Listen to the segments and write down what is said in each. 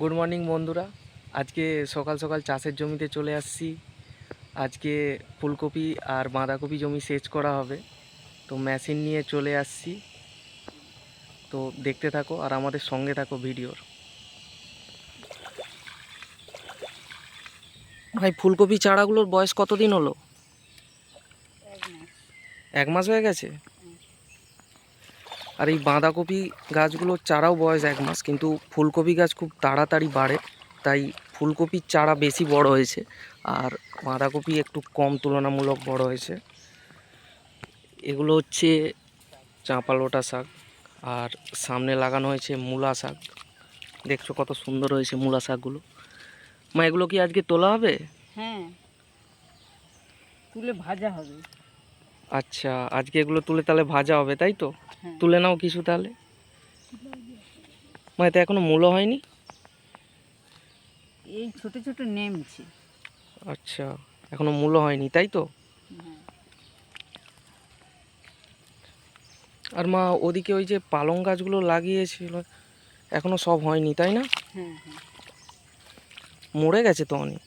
Good morning বন্ধুরা। আজকে সকাল সকাল চাষের জমিতে চলে আসছি। আজকে ফুলকপি আর বাঁধাকপি জমি সেচ করা হবে। তো মেশিন নিয়ে চলে আসছি। তো দেখতে থাকো আর আমাদের সঙ্গে থাকো ভিডিওর। ভাই ফুলকপি চারাগুলোর বয়স কতদিন হলো? এক মাস হয়ে গেছে? আর এই বাঁধাকপি গাছগুলোর চারাও বয়স এক মাস, কিন্তু ফুলকপি গাছ খুব তাড়াতাড়ি বাড়ে, তাই ফুলকপির চারা বেশি বড় হয়েছে আর বাঁধাকপি একটু কম তুলনামূলক বড় হয়েছে। এগুলো হচ্ছে চাঁপালোটা শাক আর সামনে লাগানো হয়েছে মূলা শাক। দেখছ কত সুন্দর হয়েছে মূলা শাকগুলো। মা, এগুলো কি আজকে তোলা হবে? হ্যাঁ। তুলে ভাজা হবে। আচ্ছা আজকে এগুলো তুলে তাহলে ভাজা হবে তাই তো? হ্যাঁ। তুলে নাও কিছু তাহলে। মা এতে এখনও মূলো হয়নি? এই ছোট ছোট নেমছে। আচ্ছা এখনও মূল্য হয়নি তাই তো? হ্যাঁ। আর মা ওদিকে ওই যে পালং গাছগুলো লাগিয়েছিল এখনও সব হয়নি তাই না? হ্যাঁ। মরে গেছে তো অনেক?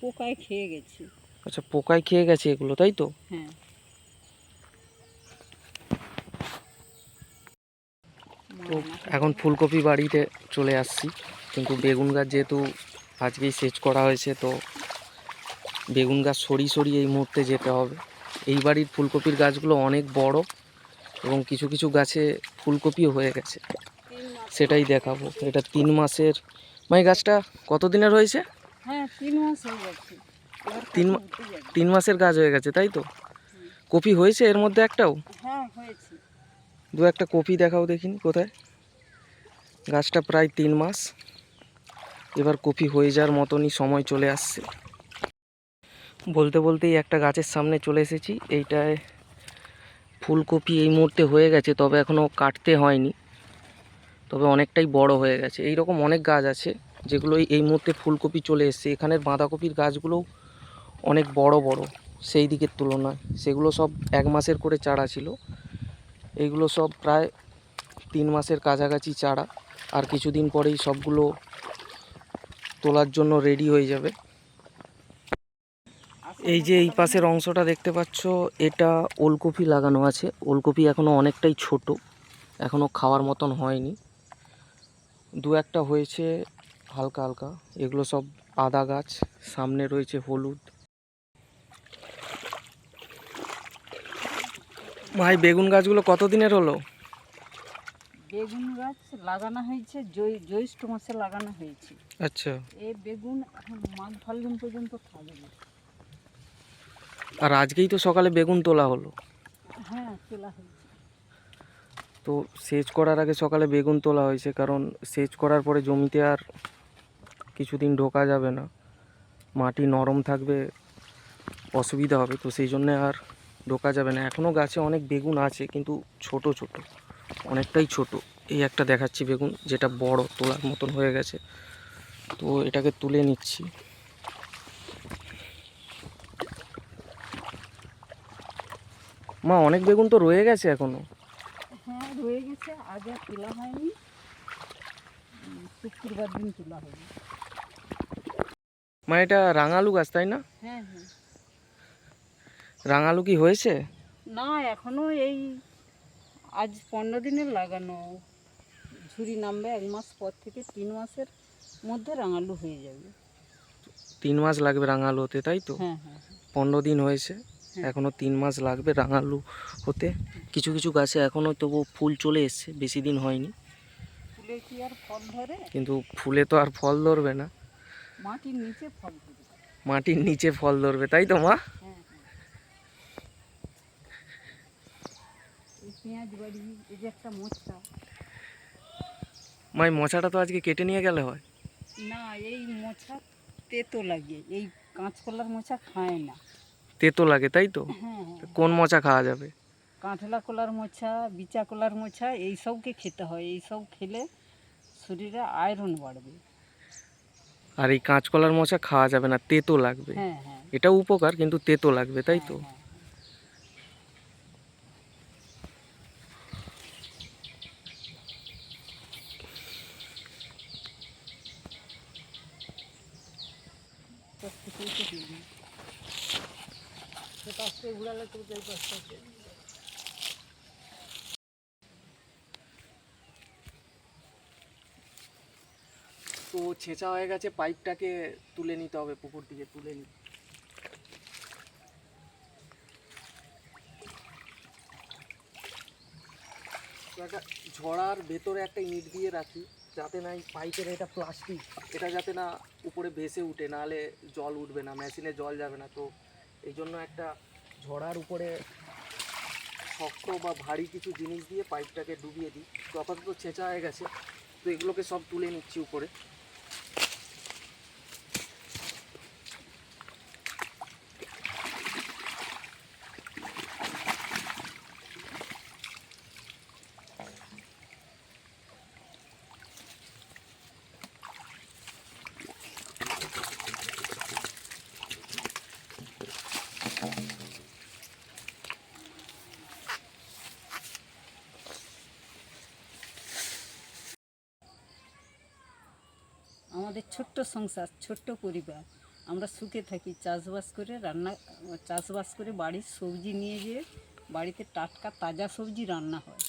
পোকায় খেয়ে গেছে। আচ্ছা পোকায় খেয়ে গেছে এগুলো তাই তো? হ্যাঁ। তো এখন ফুলকপি বাড়িতে চলে আসছি। কিন্তু বেগুন গাছ যেহেতু আজকেই সেচ করা হয়েছে তো বেগুন গাছ সরি সরি এই মুহূর্তে যেতে হবে। এই বাড়ির ফুলকপির গাছগুলো অনেক বড় এবং কিছু কিছু গাছে ফুলকপিও হয়ে গেছে। সেটাই দেখাবো। এটা তিন মাসের মানে গাছটা কত দিনের হয়েছে? হ্যাঁ তিন মাস হয়ে গেছে। তিন। তিন মাসের গাছ হয়ে গেছে তাই তো? কপি হয়েছে এর মধ্যে একটাও? হ্যাঁ দু একটা কপি দেখাও দেখিনি কোথায়? গাছটা প্রায় তিন মাস। এবার কপি হয়ে যাওয়ার মতনই সময় চলে আসছে। বলতে বলতেই একটা গাছের সামনে চলে এসেছি। এইটায় ফুলকপি এই মুহূর্তে হয়ে গেছে তবে এখনও কাটতে হয়নি। তবে অনেকটাই বড় হয়ে গেছে। এই রকম অনেক গাছ আছে যেগুলো এই- এই মুহূর্তে ফুলকপি চলে এসছে। এখানের বাঁধাকপির গাছগুলোও অনেক বড় বড়, সেই দিকের তুলনায়। সেগুলো সব এক মাসের করে চারা ছিল। এইগুলো সব প্রায় তিন মাসের কাছাকাছি চারা। আর কিছুদিন পরেই সবগুলো তোলার জন্য রেডি হয়ে যাবে। এই যে এই পাশের অংশটা দেখতে পাচ্ছ, এটা ওলকপি লাগানো আছে। ওলকপি এখনও অনেকটাই ছোট এখনও খাওয়ার মতন হয়নি। দু একটা হয়েছে হালকা হালকা। এগুলো সব আদা গাছ, সামনে রয়েছে হলুদ। ভাই বেগুন গাছগুলো কত দিনের হলো? বেগুন গাছ লাগানো হয়েছে জ্যৈষ্ঠ মাসে লাগানো হয়েছে। আচ্ছা। এই বেগুন এখন মাঘ ফাল্গুন পর্যন্ত থাকবে। আর আজকেই তো সকালে বেগুন তোলা হলো। হ্যাঁ তোলা হয়েছে। তো সেচ করার আগে সকালে বেগুন তোলা হয়েছে কারণ সেচ করার পরে জমিতে আর কিছুদিন ঢোকা যাবে না। মাটি নরম থাকবে অসুবিধা হবে তো সেই জন্যে আর ঢোকা যাবে না। এখনও গাছে অনেক বেগুন আছে কিন্তু ছোট ছোট। অনেকটাই ছোট। এই একটা দেখাচ্ছি বেগুন যেটা বড় তোলার মতন হয়ে গেছে। তো এটাকে তুলে নিচ্ছি। মা অনেক বেগুন তো রয়ে গেছে এখনও। হ্যাঁ রয়ে গেছে। আগে তোলা হয়নি। শুক্রবার দিন তোলা হবে মানে এটা রাঙালু গাছ তাই না? হ্যাঁ হ্যাঁ। রাঙালু কি হয়েছে? না এখনও এই আজ পনেরো দিনের লাগানো। ঝুড়ি নামবে এক মাস পর থেকে তিন মাসের মধ্যে রাঙালু হয়ে যাবে। তিন মাস লাগবে রাঙালু হতে তাই তো? হ্যাঁ হ্যাঁ পনেরো দিন হয়েছে হ্যাঁ। এখনও তিন মাস লাগবে রাঙালু হতে। কিছু কিছু গাছে এখনও তবু ফুল চলে এসছে বেশি দিন হয়নি। ফুলে কি আর ফল ধরে? কিন্তু ফুলে তো আর ফল ধরবে না। মাটির নিচে ফল মাটির নিচে ফল ধরবে তাই তো মা হ্যাঁ হ্যাঁ এই পেঁয়াজ বাড়ি এই যে একটা মোচা মাই মোচাটা তো আজকে কেটে নিয়ে গেলে হয়। না এই মোচা তেতো লাগে এই কাঁচকলার মোচা খায় না। তেতো লাগে তাই তো? হ্যাঁ। কোন মোচা খাওয়া যাবে? কাঁঠলা কলার মোচা বিচা কলার মোচা এই সবকে খেতে হয়। এই সব খেলে শরীরে আয়রন বাড়বে। আর এই কাঁচকলার মোচা খাওয়া যাবে না তেতো লাগবে। হ্যাঁ হ্যাঁ। এটা উপকার কিন্তু তেতো লাগবে তাই তো? তো ছেঁচা হয়ে গেছে পাইপটাকে তুলে নিতে হবে পুকুর থেকে তুলে নি তো একটা ঝড়ার ভেতরে একটা ইট দিয়ে রাখি, যাতে না এই পাইপের এটা প্লাস্টিক, এটা যাতে না উপরে ভেসে উঠে, নাহলে জল উঠবে না, মেশিনে জল যাবে না। তো এই জন্য একটা ঝড়ার উপরে শক্ত বা ভারী কিছু জিনিস দিয়ে পাইপটাকে ডুবিয়ে দিই। তো আপাতত ছেঁচা হয়ে গেছে, তো এগুলোকে সব তুলে নিচ্ছি উপরে আমাদের ছোট্ট সংসার, ছোট্ট পরিবার। আমরা সুখে থাকি, চাষবাস করে রান্না, চাষবাস করে বাড়ির সবজি নিয়ে যেয়ে বাড়িতে টাটকা, তাজা সবজি রান্না হয়।